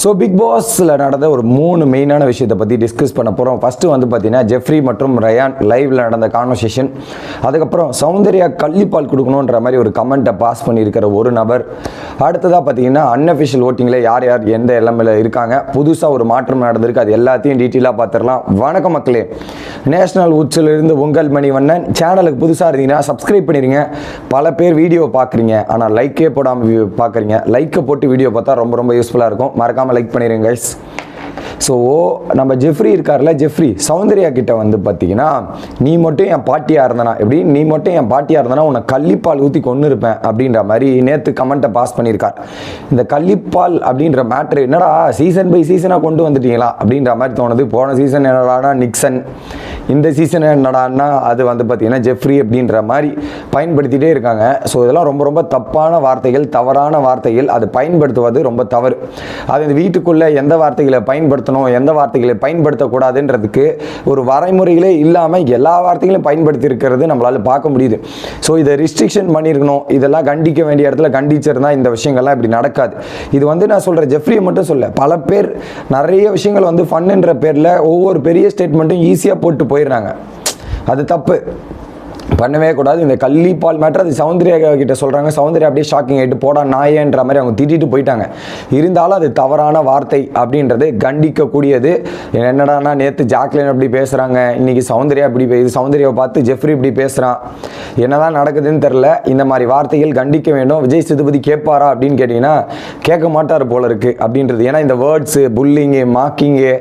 So big பாஸில் நடந்த ஒரு மூணு மெயினான விஷயத்தை பற்றி டிஸ்கஸ் பண்ண போகிறோம் ஃபஸ்ட்டு வந்து பார்த்தீங்கன்னா ஜெஃப்ரி மற்றும் ரயான் லைவில் நடந்த கான்வர்சேஷன் அதுக்கப்புறம் சௌந்தர்யா கள்ளிப்பால் கொடுக்கணுன்ற மாதிரி ஒரு கமெண்ட்டை பாஸ் பண்ணியிருக்கிற ஒரு நபர். அடுத்ததாக பார்த்தீங்கன்னா அன்அஃபிஷியல் ஓட்டிங்கில் யார் யார் எந்த எல்எம்ல இருக்காங்க. புதுசாக ஒரு மாற்றம் நடந்திருக்கு. அது எல்லாத்தையும் டீட்டெயிலாக பார்த்துடலாம் வணக்கம் மக்களே. நேஷனல் உச்சிலிருந்து உங்கள் மணிவண்ணன். சேனலுக்கு புதுசாக இருந்தீங்கன்னா சப்ஸ்கிரைப் பண்ணிடுங்க பல பேர் வீடியோ பார்க்குறீங்க ஆனால் லைக்கே போடாமல் பார்க்குறீங்க லைக்கை போட்டு வீடியோ பார்த்தா ரொம்ப ரொம்ப யூஸ்ஃபுல்லாக இருக்கும். மறக்காமல் லைக் பண்ணிடுங்க கைஸ் ஸோ நம்ம ஜெஃப்ரி இருக்கார்ல ஜெஃப்ரி சௌந்தர்யா கிட்ட வந்து பார்த்தீங்கன்னா நீ மட்டும் என் பாட்டியாக இருந்தனா? எப்படி? நீ மட்டும் என் பாட்டியாக இருந்தனா உன்னை கள்ளிப்பால் ஊற்றி கொண்டு இருப்பேன் அப்படின்ற மாதிரி நேற்று கமெண்ட்டை பாஸ் பண்ணியிருக்கார் இந்த கள்ளிப்பால் அப்படின்ற மேட்ரு என்னடா சீசன் பை சீசனாக கொண்டு வந்துட்டீங்களா? அப்படின்ற மாதிரி தோணுது. போன சீசன் என்னடானா நிக்சன் இந்த சீசன் என்னடான்னா அது வந்து பார்த்தீங்கன்னா ஜெஃப்ரி அப்படின்ற மாதிரி பயன்படுத்திகிட்டே இருக்காங்க. ஸோ இதெல்லாம் ரொம்ப ரொம்ப தப்பான வார்த்தைகள் தவறான வார்த்தைகள். அது பயன்படுத்துவது ரொம்ப தவறு. அது இந்த வீட்டுக்குள்ளே எந்த வார்த்தைகளை பயன்படுத்தணும் எந்த வார்த்தைகளை பயன்படுத்தக்கூடாதுன்றதுக்கு ஒரு வரைமுறைகளே இல்லாமல் எல்லா வார்த்தைகளையும் பயன்படுத்தி இருக்கிறது பார்க்க முடியுது. ஸோ இதை ரிஸ்ட்ரிக்ஷன் பண்ணியிருக்கணும். இதெல்லாம் கண்டிக்க வேண்டிய இடத்துல கண்டிச்சிருந்தால் இந்த விஷயங்கள்லாம் இப்படி நடக்காது. இது வந்து நான் சொல்கிறேன் ஜெஃப்ரியை மட்டும் சொல்ல பல பேர் நிறைய விஷயங்கள் வந்து ஃபன்னுன்ற பேரில் ஒவ்வொரு பெரிய ஸ்டேட்மெண்ட்டும் ஈஸியாக போட்டு போய் போயிடுறாங்க. அது தப்பு. பண்ணவே கூடாது. இந்த கள்ளிப்பால் மேட்ரு அது சௌந்தர்யா கிட்ட சொல்கிறாங்க சௌந்தர்யா அப்படியே ஷாக்கிங் ஆகிட்டு போடா நாயன்ற மாதிரி அவங்க திட்டிட்டு போயிட்டாங்க. இருந்தாலும் அது தவறான வார்த்தை அப்படின்றது கண்டிக்கக்கூடியது. என்னடானா நேற்று ஜாக்லின் அப்படி பேசுகிறாங்க இன்றைக்கி சௌந்தர்யா இப்படி இது சௌந்தர்யாவை பார்த்து ஜெஃப்ரி இப்படி பேசுகிறான் என்னதான் நடக்குதுன்னு தெரில இந்த மாதிரி வார்த்தைகள் கண்டிக்க வேண்டும். விஜய் சேதுபதி கேட்பாரா அப்படின்னு கேட்டிங்கன்னா கேட்க மாட்டார் போல இருக்குது அப்படின்றது. ஏன்னா இந்த வேர்ட்ஸு புல்லிங்கு மாக்கிங்கு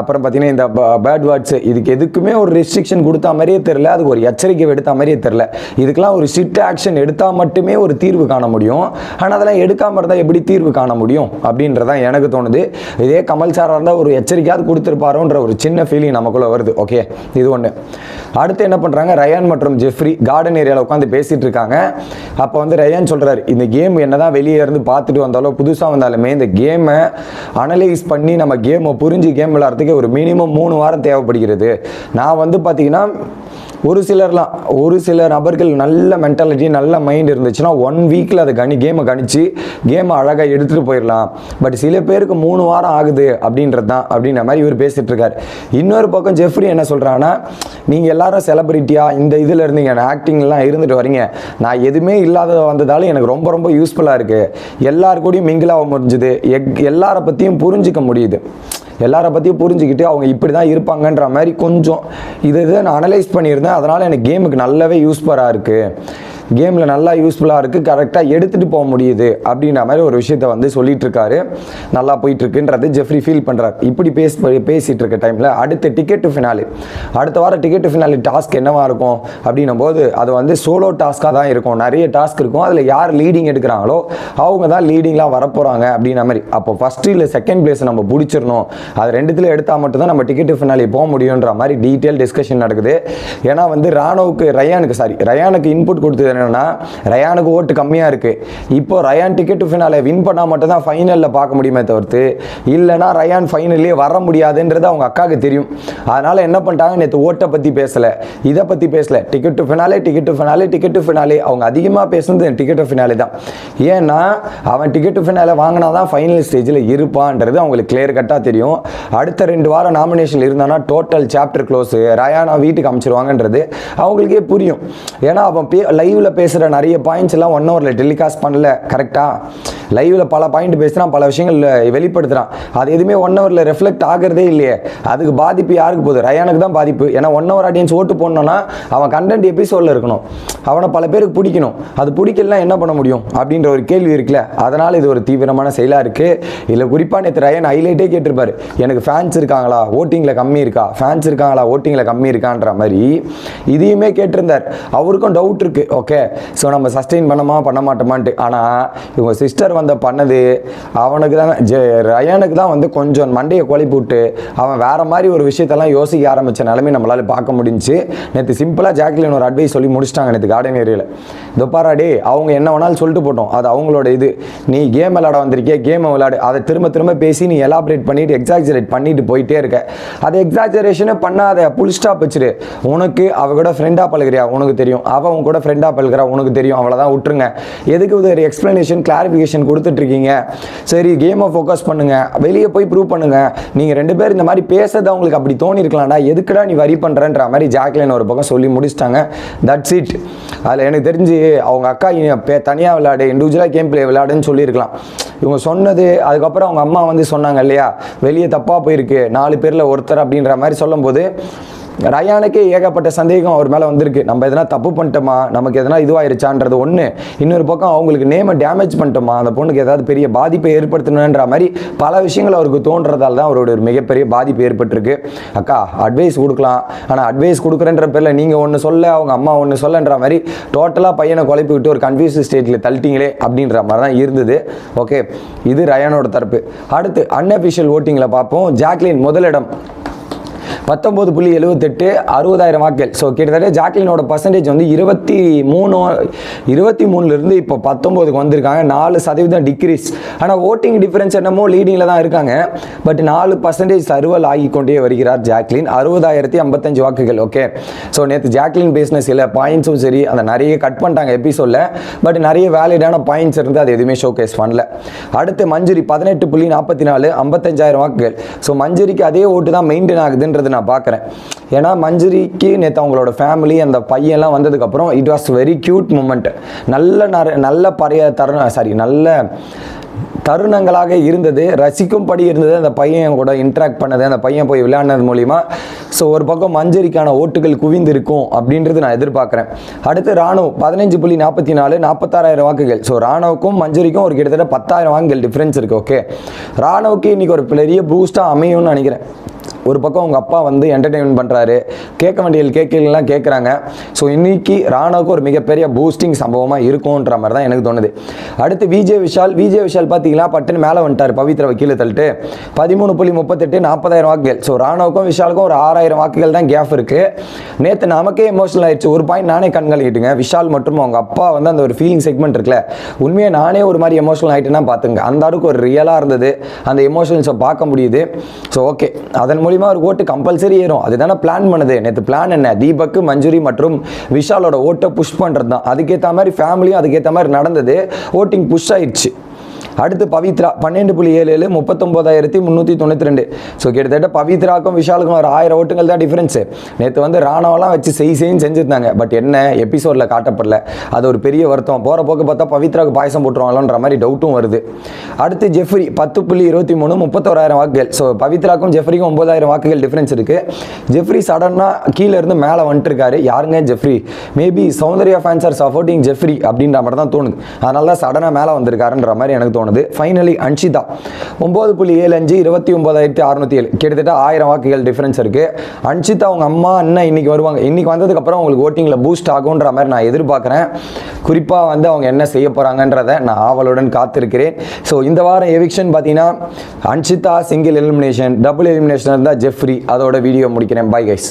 அப்புறம் பார்த்திங்கன்னா இந்த பேட் வேர்ட்ஸு இதுக்கு எதுக்குமே ஒரு ரெஸ்ட்ரிக்ஷன் கொடுத்தா மாதிரியே தெரில அதுக்கு ஒரு எச்சரிக்கை எடுத்த மாதிரியே தெரில இதுக்கெல்லாம் ஒரு ஸ்ட்ரிக்ட் ஆக்ஷன் எடுத்தால் மட்டுமே ஒரு தீர்வு காண முடியும். ஆனால் அதெல்லாம் எடுக்காமல் இருந்தால் எப்படி தீர்வு காண முடியும்? அப்படின்றதான் எனக்கு தோணுது. இதே கமல் சாராக இருந்தால் ஒரு எச்சரிக்கையாவது கொடுத்துருப்பாரோன்ற ஒரு சின்ன ஃபீலிங் நமக்குள்ளே வருது. ஓகே இது ஒன்று அடுத்து என்ன பண்ணுறாங்க ரயான் மற்றும் ஜெஃப்ரி கார்டன் ஏரியாவில் உட்காந்து பேசிகிட்டு இருக்காங்க. அப்போ வந்து ரயான் சொல்கிறாரு இந்த கேம் என்ன தான் வெளியே இருந்து பார்த்துட்டு வந்தாலும் புதுசாக வந்தாலுமே இந்த கேமை அனலைஸ் பண்ணி நம்ம கேமை புரிஞ்சு கேம் விளாட்றதுக்கு ஒரு மினிமம் மூணு வாரம் தேவைப்படுகிறது. நான் வந்து பார்த்தீங்கன்னா ஒரு சிலர்லாம் ஒரு சில நபர்கள் நல்ல மென்டாலிட்டி நல்ல மைண்ட் இருந்துச்சுன்னா ஒன் வீக்கில் அதை கணி கேமை கணிச்சு கேமை அழகாக எடுத்துகிட்டு போயிடலாம். பட் சில பேருக்கு மூணு வாரம் ஆகுது அப்படின்றது தான் அப்படின்ற மாதிரி இவர் பேசிகிட்ருக்கார் இன்னொரு பக்கம் ஜெஃப்ரி என்ன சொல்கிறாங்கன்னா நீங்கள் எல்லாரும் செலிபிரிட்டியாக இந்த இதில் இருந்தீங்க ஆக்டிங்லாம் இருந்துட்டு வரீங்க. நான் எதுவுமே இல்லாத வந்ததாலும் எனக்கு ரொம்ப ரொம்ப யூஸ்ஃபுல்லாக இருக்குது எல்லாருக்கூடையும் கூடயும் மிங்கிளாக முடிஞ்சுது. எக் எல்லாரை பற்றியும் புரிஞ்சிக்க முடியுது. எல்லாரை பற்றியும் புரிஞ்சுக்கிட்டு அவங்க இப்படி தான் இருப்பாங்கன்ற மாதிரி கொஞ்சம் இது இதை நான் அனலைஸ் பண்ணியிருந்தேன். அதனால் எனக்கு கேமுக்கு நல்லாவே யூஸ்ஃபுல்லாக இருக்குது கேமில் நல்லா யூஸ்ஃபுல்லாக இருக்குது கரெக்டாக எடுத்துகிட்டு போக முடியுது அப்படின்ற மாதிரி ஒரு விஷயத்த வந்து சொல்லிட்டு இருக்காரு நல்லா போயிட்டுருக்குன்றது ஜெஃப்ரி ஃபீல் பண்ணுறாரு இப்படி பேசி பேசிகிட்டு இருக்க டைமில் அடுத்த டிக்கெட் டு ஃபினாலி அடுத்த வாரம் டிக்கெட் டு ஃபினாலி டாஸ்க் என்னவா இருக்கும் அப்படின்னும் போது அது வந்து சோலோ டாஸ்க்காக தான் இருக்கும். நிறைய டாஸ்க் இருக்கும். அதில் யார் லீடிங் எடுக்கிறாங்களோ அவங்க தான் லீடிங்லாம் வரப்போகிறாங்க அப்படின்ற மாதிரி. அப்போ ஃபஸ்ட்டு இல்லை செகண்ட் பிளேஸ் நம்ம பிடிச்சிடணும். அது ரெண்டுத்தில் எடுத்தால் மட்டும்தான் நம்ம டிக்கெட் டு ஃபினாலி போக முடியுன்ற மாதிரி டீட்டெயில் டிஸ்கஷன் நடக்குது. ஏன்னா வந்து ராணுவுக்கு ரயானுக்கு சாரி ரயானுக்கு இன்புட் கொடுத்தது என்னென்னா ரயானுக்கு ஓட்டு கம்மியாக இருக்குது இப்போ ரயான் டிக்கெட்டு ஃபினாலே வின் பண்ணால் மட்டும் தான் ஃபைனலில் பார்க்க முடியுமே தவிர்த்து இல்லைனா ரயான் ஃபைனல்லே வர முடியாதுன்றது அவங்க அக்காவுக்கு தெரியும். அதனால் என்ன பண்ணிட்டாங்க நேற்று ஓட்டை பற்றி பேசலை. இதை பற்றி பேசல. Ticket to finale ticket to finale ticket to finale அவங்க அதிகமாக பேசுனது டிக்கெட் டு ஃபினாலே தான். ஏன்னா அவன் டிக்கெட் டு ஃபினாலே வாங்கினா தான் ஃபைனல் ஸ்டேஜில் இருப்பான்றது அவங்களுக்கு கிளியர் கட்டாக தெரியும். அடுத்த ரெண்டு வாரம் நாமினேஷன் இருந்தானா டோட்டல் சாப்டர் க்ளோஸு ரயானா வீட்டுக்கு அமைச்சிருவாங்கன்றது அவங்களுக்கே புரியும். ஏன்னா அவன் பே லைவில் பேசுகிற நிறைய பாயிண்ட்ஸ் எல்லாம் ஒன் ஹவரில் டெலிகாஸ்ட் பண்ணல கரெக்டாக லைவில் பல பாயிண்ட் பேசுகிறான் பல விஷயங்கள் வெளிப்படுத்துகிறான் அது எதுவுமே ஒன் ஹவரில் ரெஃப்ளெக்ட் ஆகிறதே இல்லையே. அதுக்கு பாதிப்பு யாருக்கு போகுது? ரயானுக்கு தான் பாதிப்பு. ஏன்னா ஒன் ஹவர் ஆடியன்ஸ் ஓட்டு போடணும்னா அவன் கண்டென்ட் எபிசோடில் இருக்கணும். அவனை பல பேருக்கு பிடிக்கணும். அது பிடிக்கலாம் என்ன பண்ண முடியும்? அப்படின்ற ஒரு கேள்வி இருக்குல்ல. அதனால் இது ஒரு தீவிரமான செயலாக இருக்குது இதில் குறிப்பாக நேற்று ரயன் ஹைலைட்டே கேட்டிருப்பார். எனக்கு ஃபேன்ஸ் இருக்காங்களா? ஓட்டிங்கில் கம்மி இருக்கா? ஃபேன்ஸ் இருக்காங்களா? ஓட்டிங்கில் கம்மி இருக்கான்ற மாதிரி இதையுமே கேட்டிருந்தார். அவருக்கும் டவுட் இருக்குது ஓகே ஸோ நம்ம சஸ்டெயின் பண்ணமா பண்ண மாட்டோமான்ட்டு. ஆனால் இவங்க சிஸ்டர் வந்த பண்ணது அவனுக்கு தான் ஜெ ரயானுக்கு தான் வந்து கொஞ்சம் மண்டையை குழப்பி விட்டு அவன் வேற மாதிரி ஒரு விஷயத்தெல்லாம் யோசிக்க ஆரம்பித்த நிலைமை நம்மளால பார்க்க முடிஞ்சு நேற்று சிம்பிளாக ஜாக்லின் ஒரு அட்வைஸ் சொல்லி முடிச்சிட்டாங்க நேற்று கார்டன் ஏரியாவில் இந்த அவங்க என்ன வேணாலும் சொல்லிட்டு போட்டோம். அது அவங்களோட இது. நீ கேம் விளாட வந்திருக்கிய? கேமை விளாடு அதை திரும்ப திரும்ப பேசி நீ எலாபரேட் பண்ணிட்டு எக்ஸாஜரேட் பண்ணிட்டு போயிட்டே இருக்க. அதை எக்ஸாஜரேஷனே பண்ணாத. புல் ஸ்டாப் வச்சுரு. உனக்கு அவ கூட ஃப்ரெண்டாக பழகிறியா? உனக்கு தெரியும். அவன் கூட ஃப்ரெண்டாக பழகிறா? உனக்கு தெரியும். அவ்வளோதான் விட்டுருங்க. எதுக்கு ஒரு எக்ஸ்பிளனேஷன் கிளாரிஃபிகேஷன் ரெக்கமெண்டேஷன் கொடுத்துட்ருக்கீங்க. சரி கேமை ஃபோக்கஸ் பண்ணுங்கள் வெளியே போய் ப்ரூவ் பண்ணுங்கள் நீங்கள் ரெண்டு பேர் இந்த மாதிரி பேசுறது அவங்களுக்கு அப்படி தோணிருக்கலாம்டா. எதுக்குடா நீ வரி பண்ணுறன்ற மாதிரி ஜாக்லின் ஒரு பக்கம் சொல்லி முடிச்சிட்டாங்க. தட்ஸ் இட் அதில் எனக்கு தெரிஞ்சு அவங்க அக்கா தனியாக விளையாடு இண்டிவிஜுவலாக கேம் பிளே விளையாடுன்னு சொல்லியிருக்கலாம். இவங்க சொன்னது அதுக்கப்புறம் அவங்க அம்மா வந்து சொன்னாங்க இல்லையா? வெளியே தப்பாக போயிருக்கு. நாலு பேரில் ஒருத்தர் அப்படின்ற மாதிரி சொல்லும்போது ரயானுக்கே ஏகப்பட்ட சந்தேகம் அவர் மேலே வந்திருக்கு. நம்ம எதனா தப்பு பண்ணிட்டோமா? நமக்கு எதனா இதுவாயிருச்சான்றது ஒன்று இன்னொரு பக்கம் அவங்களுக்கு நேமை டேமேஜ் பண்ணிட்டோமா? அந்த பொண்ணுக்கு ஏதாவது பெரிய பாதிப்பை ஏற்படுத்தணுன்ற மாதிரி பல விஷயங்கள் அவருக்கு தோன்றதால் தான் அவரோட ஒரு மிகப்பெரிய பாதிப்பு ஏற்பட்டிருக்கு. அக்கா அட்வைஸ் கொடுக்கலாம். ஆனால் அட்வைஸ் கொடுக்குறன்ற பேரில் நீங்கள் ஒன்று சொல்ல அவங்க அம்மா ஒன்று சொல்லன்ற மாதிரி டோட்டலாக பையனை குழப்பி விட்டு ஒரு கன்ஃபியூஸ் ஸ்டேட்டில் தள்ளிட்டீங்களே அப்படின்ற மாதிரி தான் இருந்தது. ஓகே இது ரயானோட தரப்பு. அடுத்து அன்அஃபிஷியல் ஓட்டிங்கில் பார்ப்போம். ஜாக்லின் முதலிடம். பத்தொம்போது புள்ளி எழுபத்தெட்டு அறுபதாயிரம் வாக்குகள். ஸோ கிட்டத்தட்ட ஜாக்லினோட பர்சன்டேஜ் வந்து இருபத்தி மூணு இருபத்தி மூணுலேருந்து இப்போ பத்தொம்போதுக்கு வந்திருக்காங்க. நாலு சதவீதம் டிக்ரீஸ் ஆனால் ஓட்டிங் டிஃபரன்ஸ் என்னமோ லீடிங்கில் தான் இருக்காங்க. பட் நாலு பர்சன்டேஜ் சர்வல் ஆகி கொண்டே வருகிறார் ஜாக்லின். அறுபதாயிரத்தி ஐம்பத்தஞ்சு வாக்குகள். ஓகே ஸோ நேற்று ஜாக்லின் பேசின சில பாயிண்ட்ஸும் சரி அந்த நிறைய கட் பண்ணிட்டாங்க எபிசோடில் பட் நிறைய வேலிடான பாயிண்ட்ஸ் இருந்து அது எதுவுமே ஷோகேஸ் பண்ணல. அடுத்து மஞ்சுரி பதினெட்டு புள்ளி நாற்பத்தி நாலு ஐம்பத்தஞ்சாயிரம் வாக்குகள். ஸோ மஞ்சுரிக்கு அதே ஓட்டு தான் மெயின்டைன் ஆகுதுன்றது நான் பார்க்குறேன். ஏன்னா மஞ்சுரிக்கு நேற்று அவங்களோட ஃபேமிலி அந்த பையன்லாம் வந்ததுக்கப்புறம் it was very cute moment நல்ல நர நல்ல பறைய தருணம் சாரி நல்ல தருணங்களாக இருந்தது. ரசிக்கும்படி இருந்தது. அந்த பையன் கூட இன்ட்ராக்ட் பண்ணது. அந்த பையன் போய் விளையாடினது மூலிமா ஸோ ஒரு பக்கம் மஞ்சரிக்கான ஓட்டுகள் குவிந்திருக்கும் அப்படின்றது நான் எதிர்பார்க்குறேன். அடுத்து ராணுவ பதினஞ்சு புள்ளி நாற்பத்தி நாலு நாற்பத்தாறாயிரம் வாக்குகள். ஸோ ராணுவுக்கும் மஞ்சரிக்கும் ஒரு கிட்டத்தட்ட பத்தாயிரம் வாக்குகள் டிஃப்ரென்ஸ் இருக்குது ஓகே ராணுவுக்கு இன்றைக்கி ஒரு பெரிய பூஸ்ட்டாக அமையும்னு நினைக்கிறேன். ஒரு பக்கம் உங்கள் அப்பா வந்து என்டர்டெயின்மெண்ட் பண்ணுறாரு கேட்க வேண்டிய கேட்கலாம் கேட்குறாங்க. ஸோ இன்னைக்கு ராணாவுக்கு ஒரு மிகப்பெரிய பூஸ்டிங் சம்பவமாக இருக்கும்ன்ற மாதிரி தான் எனக்கு தோணுது. அடுத்து விஜய் விஷால். விஜய் விஷால் பார்த்தீங்கன்னா பட்டுன்னு மேலே வந்துட்டார் பவித்ரா கீழே தள்ளிட்டு. பதிமூணு புள்ளி முப்பத்தெட்டு நாற்பதாயிரம் வாக்குகள். ஸோ ராணாவுக்கும் விஷாலுக்கும் ஒரு ஆறாயிரம் வாக்குகள் தான் கேப் இருக்குது நேற்று நமக்கே எமோஷனல் ஆயிடுச்சு. ஒரு பாயிண்ட் நானே கண்காணிக்கிட்டுங்க விஷால் மற்றும் அவங்க அப்பா வந்து அந்த ஒரு ஃபீலிங் செக்மெண்ட் இருக்குல்ல. உண்மையாக நானே ஒரு மாதிரி எமோஷனல் ஆகிட்டுன்னா பார்த்துங்க. அந்த அளவுக்கு ஒரு ரியலாக இருந்தது. அந்த எமோஷனல்ஸை பார்க்க முடியுது. ஸோ ஓகே அதன் மூலிமா ஒரு ஓட்டு கம்பல்சரி ஏறும். அதுதானே பிளான் பண்ணுது. நேற்று பிளான் என்ன? தீபக் மஞ்சுரி மற்றும் விஷாலோட ஓட்டை புஷ் பண்ணுறது தான் அதுக்கேற்ற மாதிரி ஃபேமிலியும் அதுக்கேற்ற மாதிரி நடந்தது. ஓட்டிங் புஷ் ஆயிடுச்சு அடுத்து பவித்ரா பன்னெண்டு புள்ளி ஏழு ஏழு முப்பத்தொம்போதாயிரத்தி முந்நூற்றி தொண்ணூற்றி ரெண்டு. ஸோ கிட்டத்தட்ட பவித்ராக்கும் விஷாலுக்கும் ஒரு ஆயிரம் ஓட்டுகள் தான் டிஃப்ரென்ஸு நேற்று வந்து ராணாவெல்லாம் வச்சு செய் செய்ன்னு செஞ்சுருந்தாங்க. பட் என்ன எபிசோடில் காட்டப்படல. அது ஒரு பெரிய வருத்தம். போகிற போக்கு பார்த்தா பவித்ராவுக்கு பாயசம் போட்டுருவாங்களோன்ற மாதிரி டவுட்டும் வருது. அடுத்து ஜெஃப்ரி பத்து புள்ளி இருபத்தி மூணு முப்பத்தோராயிரம் வாக்குகள். ஸோ பவித்ராக்கும் ஜெஃப்ரிக்கும் ஒம்பதாயிரம் வாக்குகள் டிஃப்ரென்ஸ் இருக்குது ஜெஃப்ரி சடனாக கீழே இருந்து மேலே வந்துட்டுருக்காரு. யாருங்க Jeffrey? Maybe Soundarya fans are supporting Jeffrey அப்படின்ற மாதிரி தான் தோணுது. அதனால தான் சடனாக மேலே வந்திருக்காருன்ற மாதிரி எனக்கு தோணுது. ஃபைனலி அன்ஷிதா. ஒம்பது புள்ளி ஏழு அஞ்சு இருபத்தி ஒம்பதாயிரத்தி அறுநூத்தி ஏழு. கிட்டத்தட்ட ஆயிரம் வாக்குகள் டிஃப்ரென்ஸ் இருக்குது அன்ஷிதா அவங்க அம்மா அண்ணன் இன்னைக்கு வருவாங்க. இன்னைக்கு வந்ததுக்கப்புறம் உங்களுக்கு ஓட்டிங்கில் பூஸ்ட் ஆகுன்ற மாதிரி நான் எதிர்பார்க்குறேன். குறிப்பாக வந்து அவங்க என்ன செய்ய போகிறாங்கன்றதை நான் ஆவலுடன் காத்திருக்கிறேன். ஸோ இந்த வாரம் எவிக்ஷன் பார்த்தீங்கன்னா Anshitha single elimination double elimination இருந்தால் ஜெஃப்ரி அதோட வீடியோ முடிக்கிறேன். Bye guys